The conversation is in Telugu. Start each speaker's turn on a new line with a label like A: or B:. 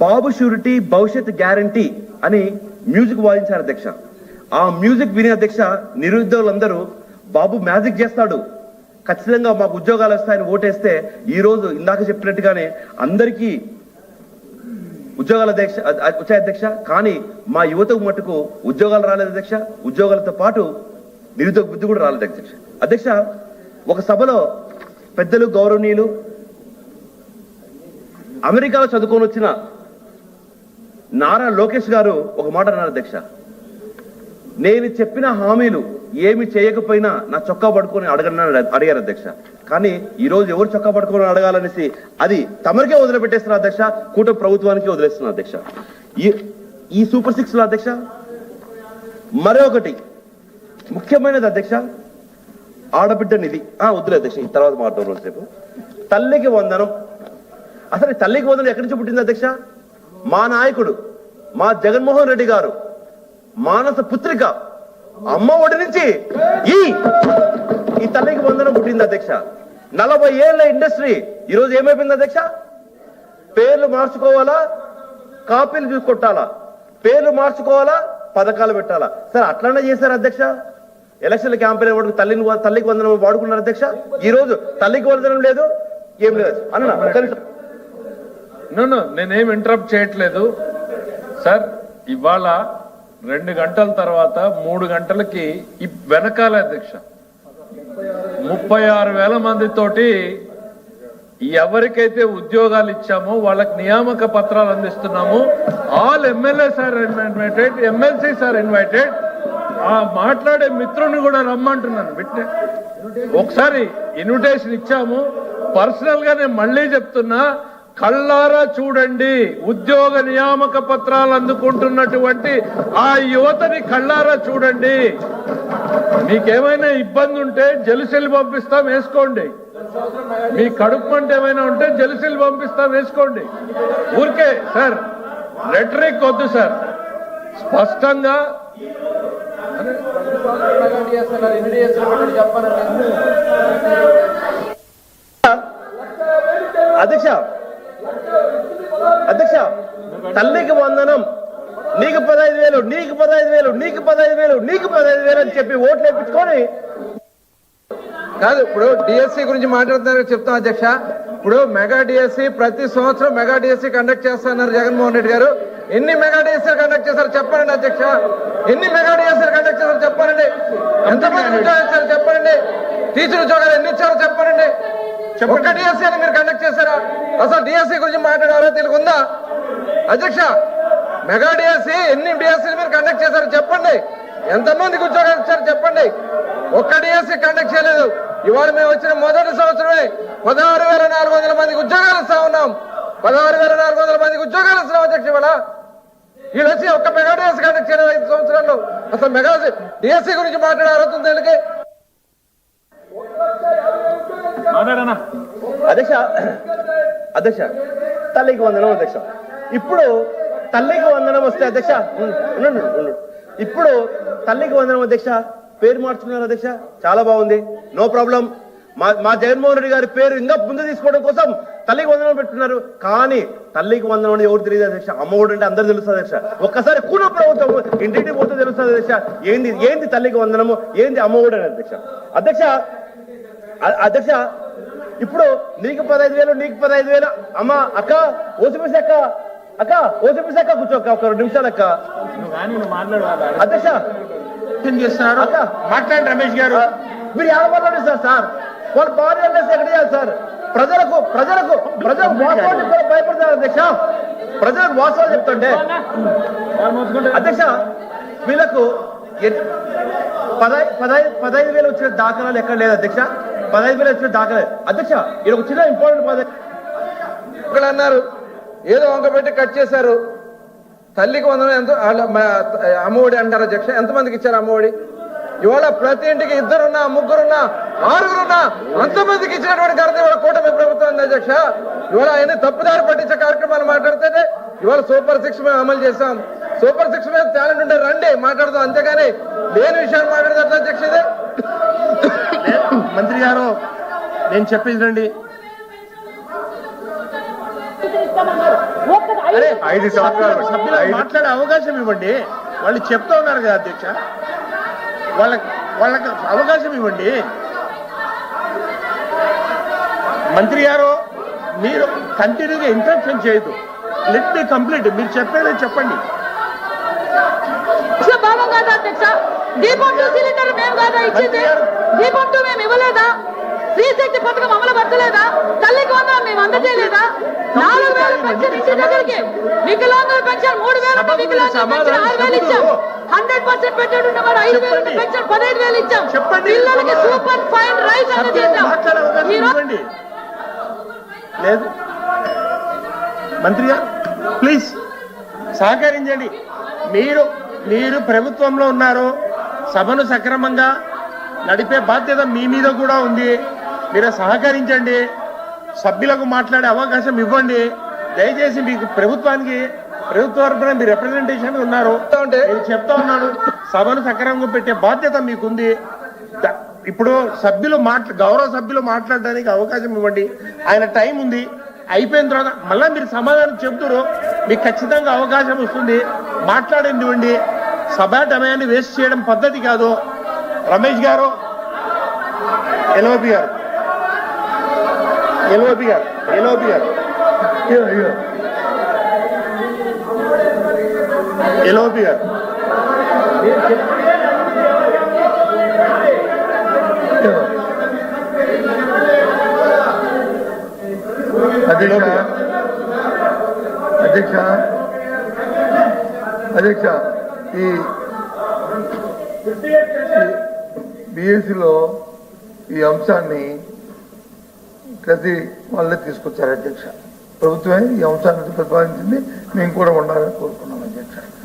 A: బాబు షూరిటీ భవిష్యత్ గ్యారంటీ అని మ్యూజిక్ వాయించారు అధ్యక్ష. ఆ మ్యూజిక్ విని అధ్యక్ష నిరుద్యోగులందరూ బాబు మ్యాజిక్ చేస్తాడు. ఖచ్చితంగా మాకు ఉద్యోగాలు వస్తాయని ఓటేస్తే ఈ రోజు ఇందాక చెప్పినట్టుగానే అందరికీ ఉద్యోగాల అధ్యక్ష వచ్చాయి అధ్యక్ష. కానీ మా యువతకు మటుకు ఉద్యోగాలు రాలేదు అధ్యక్ష. ఉద్యోగాలతో పాటు నిరుద్యోగ బుద్ధి కూడా రాలేదు అధ్యక్ష. అధ్యక్ష ఒక సభలో పెద్దలు గౌరవనీయులు అమెరికాలో చదువుకొని వచ్చిన నారా లోకేష్ గారు ఒక మాట అన్నారు అధ్యక్ష. నేను చెప్పిన హామీలు ఏమి చేయకపోయినా నా చొక్కా పడుకొని అడగనని అడిగారు అధ్యక్ష. కానీ ఈరోజు ఎవరు చొక్కా పడుకొని అడగాలనేసి అది తమరికే వదిలిపెట్టేస్తున్నారు అధ్యక్ష కూటమి ప్రభుత్వానికి వదిలేస్తున్నారు అధ్యక్ష. ఈ ఈ సూపర్ సిక్స్లో అధ్యక్ష మరొకటి ముఖ్యమైనది అధ్యక్ష ఆడబిడ్డ నిధి. ఆ వద్దులే అధ్యక్ష ఈ తర్వాత మాట్లాడడం సేపు. తల్లికి వందనం అసలు తల్లికి వందనం ఎక్కడి నుంచి పుట్టింది అధ్యక్ష? మా నాయకుడు మా జగన్మోహన్ రెడ్డి గారు మానస పుత్రిక అమ్మ ఒడి నుంచి ఈ ఈ తల్లికి వందనం పుట్టింది అధ్యక్ష. నలభై ఏళ్ళ ఇండస్ట్రీ ఈరోజు ఏమైపోయింది అధ్యక్ష? పేర్లు మార్చుకోవాలా? కాపీలు చూసుకొట్టాలా పేర్లు మార్చుకోవాలా? పథకాలు పెట్టాలా? సరే అట్లనే చేశారు అధ్యక్ష? ఎలక్షన్ల క్యాంపెయిన్ వాడుకు తల్లిని తల్లికి వందనం వాడుకున్నారు అధ్యక్ష? ఈ రోజు తల్లికి వందనం లేదు? ఏం లేదు. అన్న
B: నూను నేనేం ఇంటరప్ట్ చేయట్లేదు. సార్ ఇవాళ రెండు గంటల తర్వాత మూడు గంటలకి వెనకాల అధ్యక్ష ముప్పై ఆరు వేల మందితోటి ఎవరికైతే ఉద్యోగాలు ఇచ్చామో వాళ్ళకి నియామక పత్రాలు అందిస్తున్నాము. All MLAs are invited MLCs are invited ఆ మాట్లాడే మిత్రుని కూడా రమ్మంటున్నాను. విట్నే ఒకసారి ఇన్విటేషన్ ఇచ్చాము. పర్సనల్గా నేను మళ్ళీ చెప్తున్నా కళ్ళారా చూడండి ఉద్యోగ నియామక పత్రాలు అందుకుంటున్నటువంటి ఆ యువతని కళ్ళారా చూడండి మీకేమైనా ఇబ్బంది ఉంటే జలుసెల్లి పంపిస్తాం వేసుకోండి మీ కడుపు మంట ఏమైనా ఉంటే జలుసెల్లి పంపిస్తాం వేసుకోండి ఊరికే సార్ రెటరిక్ వద్దు సార్ స్పష్టంగా
A: వేయించుకొని
C: కాదు ఇప్పుడు డిఎస్సి గురించి మాట్లాడుతున్నారు చెప్తాం అధ్యక్ష. ఇప్పుడు మెగా డిఎస్సి ప్రతి సంవత్సరం మెగా డిఎస్సి కండక్ట్ చేస్తున్నారు జగన్మోహన్ రెడ్డి గారు. ఎన్ని మెగా డిఎస్సీ కండక్ట్ చేశారు చెప్పండి అధ్యక్ష. ఎన్ని మెగా డిఎస్సీ కండక్ట్ చేశారు చెప్పండి. ఎంతమంది ఉద్యోగాలు ఇచ్చారు చెప్పండి. టీచర్ ఉద్యోగాలు ఎన్ని ఇచ్చారో చెప్పండి. ఒక్క డిఎస్సీ అని మీరు కండక్ట్ చేశారా? అసలు డిఎస్సి గురించి మాట్లాడారో? తెలుగు ఉందా అధ్యక్ష మెగా డిఎస్సి ఎన్ని డిఎస్సీలు మీరు కండక్ట్ చేశారు చెప్పండి. ఎంతమందికి ఉద్యోగాలు ఇచ్చారు చెప్పండి? ఒక్క డిఎస్సి కండక్ట్ చేయలేదు. ఇవాళ మేము వచ్చిన మొదటి సంవత్సరమే పదహారు వేల నాలుగు వందల మందికి ఉద్యోగాలు ఇస్తా ఉన్నాం. పదహారు వేల నాలుగు వందల మందికి ఉద్యోగాలు ఇస్తున్నాం అధ్యక్ష ఇవాళ. వీళ్ళు వచ్చి ఒక్క మెగా డిఎస్సి కండక్ట్ చేయలేదు ఐదు సంవత్సరాల్లో. అసలు మెగా డిఎస్సి గురించి మాట్లాడే అర్హత ఉంది వీళ్ళకి?
A: అధ్యక్ష అధ్యక్ష తల్లికి వందనం అధ్యక్ష. ఇప్పుడు తల్లికి వందనం వస్తే అధ్యక్ష ఉండు, ఉండు, ఉండు. ఇప్పుడు తల్లికి వందనం అధ్యక్ష పేరు మార్చుకున్నారు అధ్యక్ష. చాలా బాగుంది. No problem. మా మా జగన్మోహన్ రెడ్డి గారి పేరు ఇంకా ముందు తీసుకోవడం కోసం తల్లికి వందనం పెట్టున్నారు కానీ తల్లికి వందనం అని ఎవరు తెలియదు అధ్యక్ష. అమ్మఒడు అంటే అందరు తెలుస్తుంది అధ్యక్ష. ఒక్కసారి కూల ప్రభుత్వం ఇంటింటికి పోతే తెలుస్తుంది అధ్యక్ష. ఏంది ఏంది తల్లికి వందనము? ఏంది అమ్మఒడు అని అధ్యక్ష. అధ్యక్ష అధ్యక్ష ఇప్పుడు నీకు పదహైదు వేలు నీకు పదహైదు వేలు. అమ్మ అక్క ఓసిపోసి అక్క. అక్క అక్క కూర్చో అక్క ఒక రెండు నిమిషాలు అక్క. అధ్యక్ష.
D: చేస్తున్నారు?
A: అక్క.
D: మాట్లాడండి రమేష్ గారు.
A: మీరు ఎలా మాట్లాడారు సార్ వాళ్ళు భార్య ఎక్కడ చేయాలి సార్? ప్రజలకు ప్రజలకు ప్రజలకు వాస్తవాలు కూడా భయపడతారు అధ్యక్ష. ప్రజలకు వాస్తవాలు చెప్తుంటే. అధ్యక్ష వీళ్ళకు పదహై పదహై పదహైదు వేలు వచ్చిన దాఖలాలు ఎక్కడ లేదు అధ్యక్ష. పదహైదు వేలు వచ్చిన దాఖలాలు. అధ్యక్ష ఇది ఒక చిన్న ఇంపార్టెంట్ పదవి
C: ఒకళ్ళు అన్నారు. ఏదో వంక పెట్టి కట్ చేశారు. తల్లికి వందనం ఎంతో అమ్మఒడి అంటారు అధ్యక్ష. ఎంతమందికి ఇచ్చారు అమ్మఒడి? ఇవాళ ప్రతి ఇంటికి ఇద్దరున్నా ముగ్గురున్నా ఆరుగురున్నా అంతమందికి ఇచ్చినటువంటి ఘనత ఇవాళ కూటమి ప్రభుత్వం ఉంది అధ్యక్ష. ఇవాళ ఆయన తప్పుదారి పట్టించే కార్యక్రమాలు మాట్లాడితేనే ఇవాళ సూపర్ సిక్స్ మేము అమలు చేశాం. సూపర్ సిక్స్ మీద టాలెంట్ ఉంటే రండి మాట్లాడదాం. అంతేగాని లేని విషయాలు మాట్లాడదు అధ్యక్ష
D: మంత్రి గారు నేను చెప్పేది రండి.
E: ఐదు సంవత్సరాలు.
D: సభ్యులకు మాట్లాడే అవకాశం ఇవ్వండి. వాళ్ళు చెప్తా ఉన్నారు కదా అధ్యక్ష. వాళ్ళకి వాళ్ళకి అవకాశం ఇవ్వండి. మంత్రి గారు మీరు కంటిన్యూగా ఇంటరప్షన్ చేయదు లెట్ మీ కంప్లీట్ మీరు చెప్పేది చెప్పండి.
F: దీపం టూ సిలిండర్ మేము కాదా ఇచ్చింది? దీపం టూ మేము ఇవ్వలేదా? స్త్రీ శక్తి పథకం అమలు పరచలేదా తల్లికి వందనం మేము అందజేయలేదా నాలుగు వేల పెన్షన్ ఇంటి దగ్గరికి వికలాంగుల పెన్షన్ మూడు వేలు వికలాంగుల పెన్షన్ ఆరు వేలు ఇచ్చాం హండ్రెడ్ పర్సెంట్ పెట్టాడు ఉన్నవాడు ఐదు వేలు పెన్షన్ పదహైదు వేలు ఇచ్చాం. పిల్లలకి సూపర్ ఫైన్ రైస్
D: ఇవ్వండి లేదు. మంత్రి గారు ప్లీజ్ సహకరించండి. మీరు మీరు ప్రభుత్వంలో ఉన్నారు సభను సక్రమంగా నడిపే బాధ్యత మీ మీద కూడా ఉంది. మీరు సహకరించండి. సభ్యులకు మాట్లాడే అవకాశం ఇవ్వండి. దయచేసి మీకు ప్రభుత్వానికి ప్రభుత్వ తరఫున మీరు రిప్రజెంటేషన్ ఉన్నారు. నేను చెప్తా ఉన్నాను. సభను సక్రమంగా పెట్టే బాధ్యత మీకుంది. ఇప్పుడు సభ్యులు మాట్లా గౌరవ సభ్యులు మాట్లాడడానికి అవకాశం ఇవ్వండి. ఆయన టైం ఉంది. అయిపోయిన తర్వాత మళ్ళీ మీరు సమాధానం చెప్తురు. మీకు ఖచ్చితంగా అవకాశం వస్తుంది. మాట్లాడండి సభా సమయాన్ని వేస్ట్ చేయడం పద్ధతి కాదు. రమేష్ గారు ఎల్ఓపి గారు. ఎల్ఓపి గారు ఎల్ఓపి గారు. ఎల్ఓపి గారు.
E: అధ్యక్ష అధ్యక్ష అధ్యక్ష ఈ బిఎస్సిలో ఈ అంశాన్ని ప్రతి వాళ్ళే తీసుకొచ్చారు అధ్యక్ష. ప్రభుత్వమే ఈ అంశాన్ని ప్రతిపాదించింది. మేము కూడా ఉండాలని కోరుకున్నాం అధ్యక్ష.